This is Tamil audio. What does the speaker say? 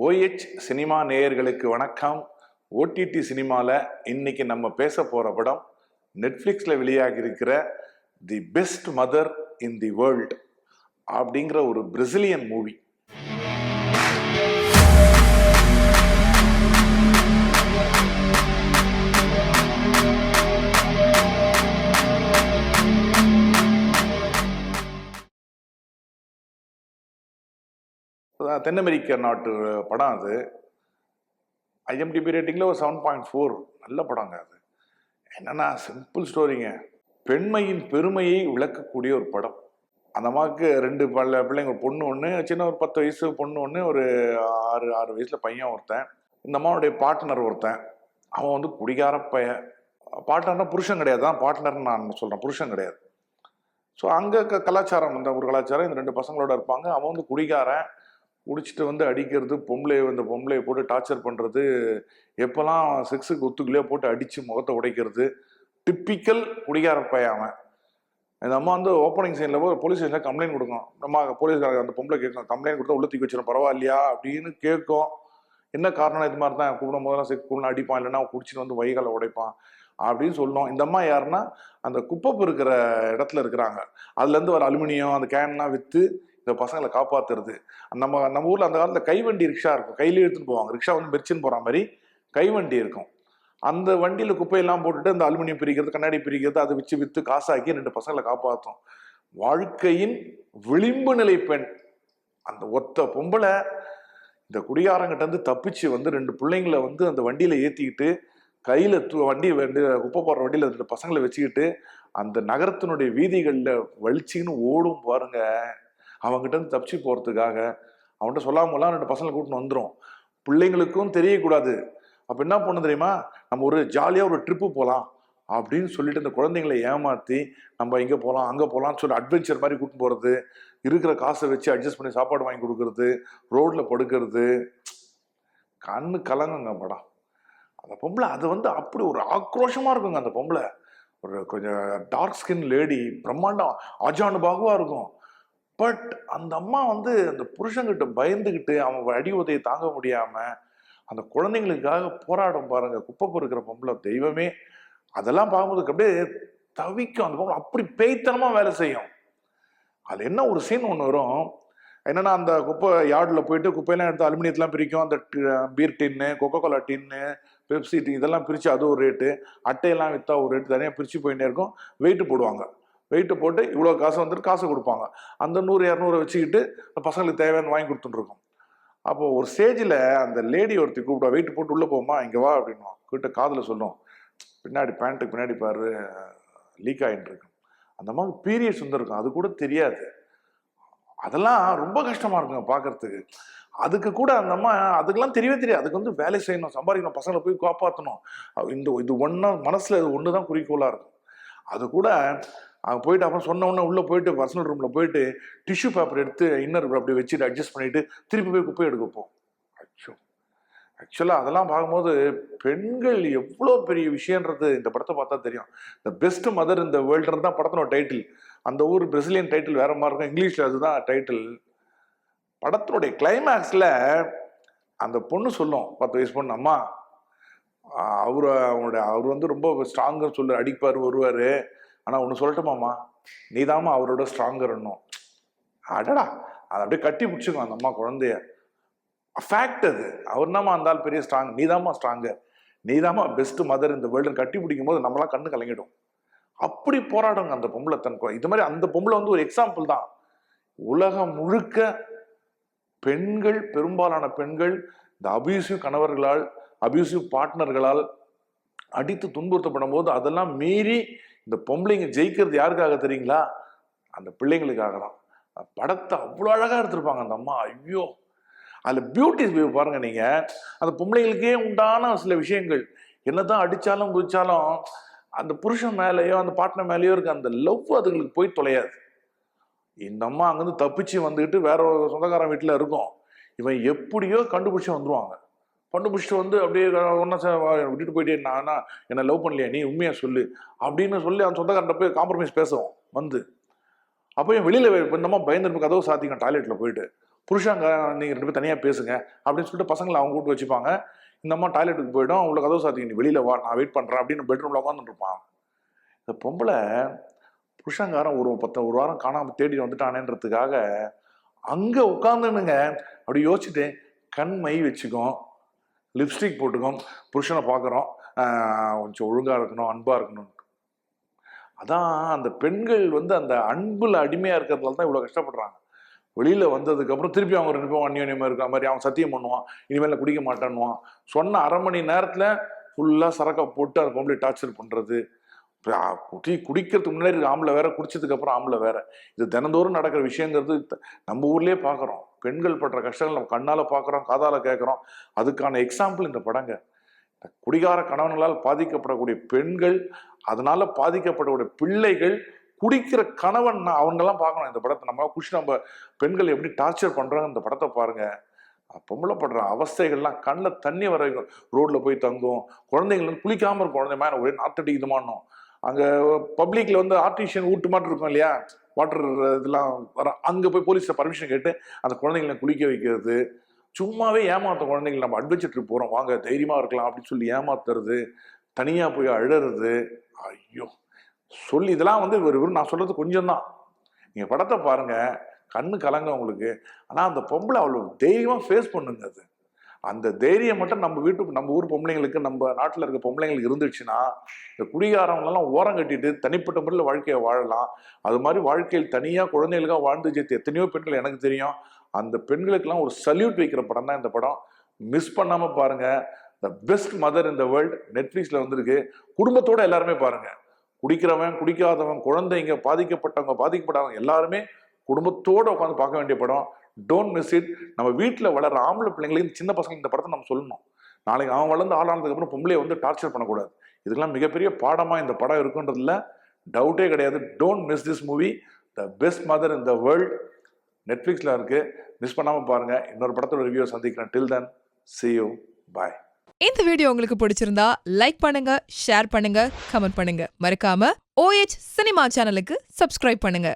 ஓஹெச் சினிமா நேயர்களுக்கு வணக்கம். ஓடிடி சினிமாவில் இன்னைக்கு நம்ம பேச போகிற படம் நெட்ஃப்ளிக்ஸில் வெளியாகி இருக்கிற the best mother in the world அப்படிங்கிற ஒரு பிரசிலியன் மூவி. தென் அமெரிக்க நாட்டு படம் அது. ஐஎம்டிபி ரேட்டிங்கில் ஒரு செவன் பாயிண்ட் ஃபோர் நல்ல படங்க அது. என்னன்னா சிம்பிள் ஸ்டோரிங்க பெண்மையின் பெருமையை விளக்கக்கூடிய ஒரு படம். அந்த அம்மாவுக்கு ரெண்டு பல்ல பிள்ளைங்க ஒரு பொண்ணு ஒன்று சின்ன ஒரு பத்து வயசு பொண்ணு ஒன்று ஒரு ஆறு ஆறு வயசில் பையன் ஒருத்தன். இந்த அம்மாவுடைய பார்ட்னர் ஒருத்தன். அவன் வந்து குடிகார பையன் பார்ட்னர்னா புருஷன் கிடையாது. தான் பார்ட்னர்னு நான் சொல்கிறேன் புருஷன் கிடையாது. ஸோ அங்கே க கலாச்சாரம் அந்த ஒரு கலாச்சாரம் இந்த ரெண்டு பசங்களோட இருப்பாங்க. அவன் வந்து குடிகாரன். குடிச்சிட்டு வந்து அடிக்கிறது பொம்பளையை இந்த பொம்பளையை போட்டு டார்ச்சர் பண்ணுறது எப்போல்லாம் செக்ஸுக்கு ஒத்துக்கலையோ போட்டு அடித்து முகத்தை உடைக்கிறது டிப்பிக்கல் குடிகார பையாமன் அவன். இந்த அம்மா வந்து ஓப்பனிங் சைனில் போய் போலீஸ் ஸ்டேஷனில் கம்ப்ளைண்ட் கொடுக்கும். நம்ம போலீஸ்காரங்க அந்த பொம்பளை கேட்கும் கம்ப்ளைண்ட் கொடுத்தா உள்ள தூக்கி வச்சிடும் பரவாயில்லையா? அப்படின்னு கேட்கும். என்ன காரணம் இது மாதிரி தான்? கூப்பிடும் போதெல்லாம் செக் கூட அடிப்பான் இல்லைன்னா குடிச்சிட்டு வந்து வைகளை உடைப்பான் அப்படின்னு சொல்லணும் இந்த அம்மா யாருன்னா அந்த குப்பப்பு இருக்கிற இடத்துல இருக்கிறாங்க. அதுலேருந்து வர அலுமினியம் அந்த கேன்லாம் விற்று இந்த பசங்களை காப்பாத்துறது. நம்ம நம்ம ஊரில் அந்த காலத்தில் கைவண்டி ரிக்ஷா இருக்கும். கையில எடுத்துட்டு போவாங்க. ரிக்ஷா வந்து மெரிச்சுன்னு போகிற மாதிரி கைவண்டி இருக்கும். அந்த வண்டியில் குப்பையெல்லாம் போட்டுட்டு அந்த அலுமினியம் பிரிக்கிறது கண்ணாடி பிரிக்கிறது அதை வச்சு விற்று காசாக்கி ரெண்டு பசங்களை காப்பாற்றும் வாழ்க்கையின் விளிம்பு நிலை பெண். அந்த ஒத்த பொம்பளை இந்த குடியாரங்கிட்ட இருந்து தப்பிச்சு வந்து ரெண்டு பிள்ளைங்களை வந்து அந்த வண்டியில ஏத்திக்கிட்டு கையில தூ வண்டி வந்து குப்பை போடுற வண்டியில ரெண்டு பசங்களை வச்சுக்கிட்டு அந்த நகரத்தினுடைய வீதிகளில் வலிச்சின்னு ஓடும் பாருங்க. அவங்ககிட்ட இருந்து தப்பிச்சு போகிறதுக்காக அவன்கிட்ட சொல்லாமலாம் ரெண்டு பசங்களை கூட்டின்னு வந்துடும் பிள்ளைங்களுக்கும் தெரியக்கூடாது. அப்போ என்ன பண்ணு தெரியுமா? நம்ம ஒரு ஜாலியாக ஒரு ட்ரிப்பு போகலாம் அப்படின்னு சொல்லிட்டு அந்த குழந்தைங்களை ஏமாற்றி நம்ம இங்கே போகலாம் அங்கே போகலாம்னு சொல்லி அட்வென்ச்சர் மாதிரி கூட்டின்னு போகிறது இருக்கிற காசை வச்சு அட்ஜஸ்ட் பண்ணி சாப்பாடு வாங்கி கொடுக்கறது ரோட்டில் படுக்கிறது. கண்ணு கலங்குங்க படம் அந்த பொம்பளை அது வந்து அப்படி ஒரு ஆக்ரோஷமாக இருக்குங்க அந்த பொம்பளை. ஒரு கொஞ்சம் டார்க் ஸ்கின் லேடி பிரம்மாண்டம் அஜானு பாகுவாக இருக்கும். பட் அந்த அம்மா வந்து அந்த புருஷன்கிட்ட பயந்துக்கிட்டு அவன் அடி உதையை தாங்க முடியாம அந்த குழந்தைங்களுக்காக போராடும் பாருங்க. குப்பை பொறுக்கிற பொம்பளை தெய்வமே. அதெல்லாம் பார்க்கும்போது அப்படியே தவிக்கும் அந்த பொம்பளை. அப்படி பேய்த்தனமா வேலை செய்யும். அது என்ன ஒரு சீன் ஒன்று வரும். என்னன்னா அந்த குப்பை யார்டில் போயிட்டு குப்பையெல்லாம் எடுத்து அலுமினியத்தெல்லாம் பிரிக்கும். அந்த beer tin Coca Cola tin Pepsi tea இதெல்லாம் பிரித்து அது ஒரு ரேட்டு அட்டையெல்லாம் விற்றா ஒரு ரேட்டு தனியாக பிரித்து போயிட்டே இருக்கும். வெயிட்டு போடுவாங்க. வெயிட்டை போட்டு இவ்வளோ காசு வந்துட்டு காசு கொடுப்பாங்க. அந்த நூறு இரநூறு வச்சுக்கிட்டு அந்த பசங்களுக்கு தேவையான வாங்கி கொடுத்துட்டுருக்கோம். அப்போது ஒரு ஸ்டேஜில் அந்த லேடி ஒருத்தி கூப்பிடுவா வெயிட் போட்டு உள்ளே போமா இங்கே வா அப்படின்னுவோம் கிட்ட காதில் சொல்லும் பின்னாடி பேண்ட்டுக்கு பின்னாடி பாரு லீக் ஆகிட்டு இருக்கு அந்த மாதிரி பீரியட்ஸ் வந்துருக்கும் அது கூட தெரியாது. அதெல்லாம் ரொம்ப கஷ்டமா இருக்குங்க பார்க்குறதுக்கு அதுக்கு கூட அந்த அம்மா அதுக்கெல்லாம் தெரியவே தெரியாது. அதுக்கு வந்து வேலை செய்யணும் சம்பாதிக்கணும் பசங்களை போய் காப்பாற்றணும் இந்த இது ஒன்றா மனசில் இது ஒன்று தான் குறிக்கோளாக இருக்கும். அது கூட அங்கே போயிட்டு அப்புறம் சொன்ன உடனே உள்ளே போயிட்டு பர்சனல் ரூமில் போயிட்டு டிஷ்யூ பேப்பர் எடுத்து இன்னர் அப்படி வச்சுட்டு அட்ஜஸ்ட் பண்ணிட்டு திருப்பி போய் குப்பை எடுக்க போ அச்சோ. ஆக்சுவலாக அதெல்லாம் பார்க்கும்போது பெண்கள் எவ்வளோ பெரிய விஷயன்றது இந்த படத்தை பார்த்தா தெரியும். த பெஸ்ட் மதர் இந்த வேர்ல்டுன்னு தான் படத்தினோட டைட்டில் அந்த ஊர் பிரசிலியன் டைட்டில் வேற மாதிரி இருக்கும். இங்கிலீஷில் அதுதான் டைட்டில் படத்தினுடைய கிளைமேக்ஸில் அந்த பொண்ணு சொல்லும். பத்து வயசு பொண்ணு அம்மா அவர் அவனுடைய அவர் வந்து ரொம்ப ஸ்ட்ராங்கர் சொல்லு அடிப்பார் வருவார். ஆனால் ஒன்று சொல்லட்டுமாம்மா நீதாம்மா அவரோட ஸ்ட்ராங்கர் இன்னும் அடடா அதை அப்படியே கட்டி பிடிச்சிக்கும் அந்த அம்மா குழந்தைய. ஃபேக்ட் அது. அவர் தாம்மா இருந்தால் பெரிய ஸ்ட்ராங் நீதாம்மா ஸ்ட்ராங்கர் நீதாம்மா பெஸ்ட் மதர் இந்த வேர்ல்டு கட்டி பிடிக்கும் போது நம்மளாம் கண்ணு கலங்கிடும். அப்படி போராடுங்க அந்த பொம்பளை தன் இது மாதிரி அந்த பொம்பளை வந்து ஒரு எக்ஸாம்பிள் தான். உலகம் முழுக்க பெண்கள் பெரும்பாலான பெண்கள் இந்த அபியூசிவ் கணவர்களால் அபியூசிவ் பார்ட்னர்களால் அடித்து துன்புறுத்தப்படும் போது அதெல்லாம் மீறி இந்த பொம்பளைங்க ஜெயிக்கிறது யாருக்காக தெரியுங்களா? அந்த பிள்ளைங்களுக்காக தான் படத்தை அவ்வளோ அழகாக எடுத்திருப்பாங்க அந்த அம்மா. ஐயோ. அதில் பியூட்டி பாருங்க நீங்கள் அந்த பொம்பளைங்களுக்கே உண்டான சில விஷயங்கள். என்ன தான் அடித்தாலும் குதிச்சாலும் அந்த புருஷன் மேலேயோ அந்த பார்ட்னர் மேலேயோ இருக்க அந்த லவ் அதுங்களுக்கு போய் தொலையாது. இந்த அம்மா அங்கேருந்து தப்பிச்சு வந்துக்கிட்டு வேற ஒரு சொந்தக்காரன் வீட்டில் இருக்கும். இவன் எப்படியோ கண்டுபிடிச்சி வந்துருவாங்க. வந்துருவாங்க கண்டுபிடிச்சிட்டு வந்து அப்படியே ஒன்றா விட்டுட்டு போயிட்டே நானா என்னை லவ் பண்ணலையா. நீ உண்மையா சொல்லு. அப்படின்னு சொல்லி அவன் சொந்தக்காரன் போய் காம்ப்ரமைஸ் பேசுவோம். வந்து. அப்போ என் வெளியில் இந்த அம்மா கதவு சாத்திங்க டாய்லெட்டில் போயிட்டு. புருஷங்க நீங்கள் ரெண்டு பேரும் தனியாக பேசுங்க. அப்படின்னு சொல்லிட்டு பசங்களை அவங்க கூட்டு வச்சுப்பாங்க. இந்த அம்மா டாய்லெட்டுக்கு போயிடும். அவங்களுக்கு கதவு சாத்திங்க நீ வெளியில் வா நான் வெயிட் பண்ணுறேன் அப்படின்னு பெட்ரூமில் உட்காந்துருப்பான் இந்த பொம்பளை புருஷங்காரன் ஒரு பத்து ஒரு வாரம் காணாமல் தேடி வந்துட்டானேன்றதுக்காக அங்கே உட்காந்துனுங்க அப்படி யோசிச்சுட்டு கண் மை வச்சுக்கும். லிப்ஸ்டிக் போட்டுக்கும் புருஷனை பார்க்குறோம். கொஞ்சம் ஒழுங்காக இருக்கணும் அன்பாக இருக்கணும் அதான் அந்த பெண்கள் வந்து அந்த அன்பில் அடிமையாக இருக்கிறதுனால தான் இவ்வளோ கஷ்டப்படுறாங்க. வெளியில் வந்ததுக்கப்புறம் திருப்பி அவங்க ரெண்டு பேரும் அந்யோன்யமாக இருக்கிற மாதிரி அவன் சத்தியம் பண்ணுவான். இனிமேல் குடிக்க மாட்டேன்னுவான். சொன்ன அரை மணி நேரத்தில் ஃபுல்லாக சரக்கை போட்டு அதை பொம்பளை டார்ச்சர் பண்ணுறது குடி குடிக்கிறதுக்கு முன்னாடி ஆம்பளை வேற குடிச்சதுக்கு அப்புறம் ஆம்பளை வேற. இது தினந்தோறும் நடக்கிற விஷயங்கிறது நம்ம ஊர்லயே பார்க்குறோம். பெண்கள் படுற கஷ்டங்கள் நம்ம கண்ணால பார்க்குறோம் காதால கேட்குறோம். அதுக்கான எக்ஸாம்பிள் இந்த படங்க. குடிகார கணவன்களால் பாதிக்கப்படக்கூடிய பெண்கள் அதனால பாதிக்கப்படக்கூடிய பிள்ளைகள் குடிக்கிற கணவன் அவங்கெல்லாம் பார்க்கணும். இந்த படத்தை நம்ம குஷி நம்ம பெண்கள் எப்படி டார்ச்சர் பண்றாங்க இந்த படத்தை பாருங்க. பொம்பளை படுற அவஸ்தைகள்லாம் கண்ணில் தண்ணி வர ரோட்ல போய் தங்கும். குழந்தைங்க குளிக்காமல் குளிக்காம இருக்கும். குழந்தை மேலே ஒரே நாத்தடிக்குதுமானோம் அங்கே பப்ளிக்ல வந்து ஆர்டிஷியன் ஊட்டு மாட்டு இருக்கும் இல்லையா? வாட்டர் இதெல்லாம் வர அங்கே போய் போலீஸில் பர்மிஷன் கேட்டு அந்த குழந்தைங்களை குளிக்க வைக்கிறது. சும்மாவே ஏமாத்த குழந்தைங்களை நம்ம அட்வென்ச்சர் ட்ரிப் போகிறோம் வாங்க தைரியமாக இருக்கலாம் அப்படின்னு சொல்லி ஏமாத்துறது தனியாக போய் அழறது. ஐயோ! சொல்லி இதெல்லாம் வந்து ஒரு வெறும் நான் சொல்கிறது கொஞ்சம் தான் நீங்கள் படத்தை பாருங்கள் கண்ணு கலங்க உங்களுக்கு. ஆனால் அந்த பொம்பளை அவ்வளோ தைரியமாக ஃபேஸ் பண்ணுங்க அது. அந்த தைரியம் மட்டும் நம்ம வீட்டுக்கு நம்ம ஊர் பொம்பளைங்களுக்கு நம்ம நாட்டில் இருக்க பொம்பளைங்களுக்கு இருந்துச்சுன்னா இந்த குடிகாரவங்களெல்லாம் ஓரம் கட்டிட்டு தனிப்பட்ட முறையில் வாழ்க்கையை வாழலாம். அது மாதிரி வாழ்க்கையில் தனியாக குழந்தைகளுக்காக வாழ்ந்து ஜெயித்த எத்தனையோ பெண்கள் எனக்கு தெரியும். அந்த பெண்களுக்கெல்லாம் ஒரு சல்யூட் வைக்கிற படம் தான் இந்த படம். மிஸ் பண்ணாமல் பாருங்கள் த பெஸ்ட் மதர் இந்த வேர்ல்ட் நெட்ஃப்ளிக்ஸில் வந்திருக்கு. குடும்பத்தோடு எல்லாருமே பாருங்கள் குடிக்கிறவன் குடிக்காதவன் குழந்தைங்க பாதிக்கப்பட்டவங்க பாதிக்கப்படாதவங்க எல்லாருமே குடும்பத்தோடு உட்காந்து பார்க்க வேண்டிய படம். டோன்ட் மிஸ் இட் நம்ம வீட்டில் வளர்ற ஆம்பளை பிள்ளைங்களையும் சின்ன பசங்க இந்த படத்தை நம்ம சொல்லணும். நாளைக்கு அவன் வளர்ந்து ஆளானதுக்கப்புறம் பொம்பளையை வந்து டார்ச்சர் பண்ணக்கூடாது. இதுக்கெல்லாம் மிகப்பெரிய பாடமாக இந்த படம் இருக்குன்றதுல டவுட்டே கிடையாது. Don't miss this movie the best mother in the world நெட்ஃப்ளிக்ஸில் இருக்குது மிஸ் பண்ணாமல் பாருங்கள் இன்னொரு படத்தோட ரிவ்யூ சந்திக்கிறேன். Till then see you bye இந்த வீடியோ உங்களுக்கு பிடிச்சிருந்தா லைக் பண்ணுங்க ஷேர் பண்ணுங்க கமெண்ட் பண்ணுங்க. மறக்காம ஓஎச் சினிமா சேனலுக்கு சப்ஸ்கிரைப் பண்ணுங்க.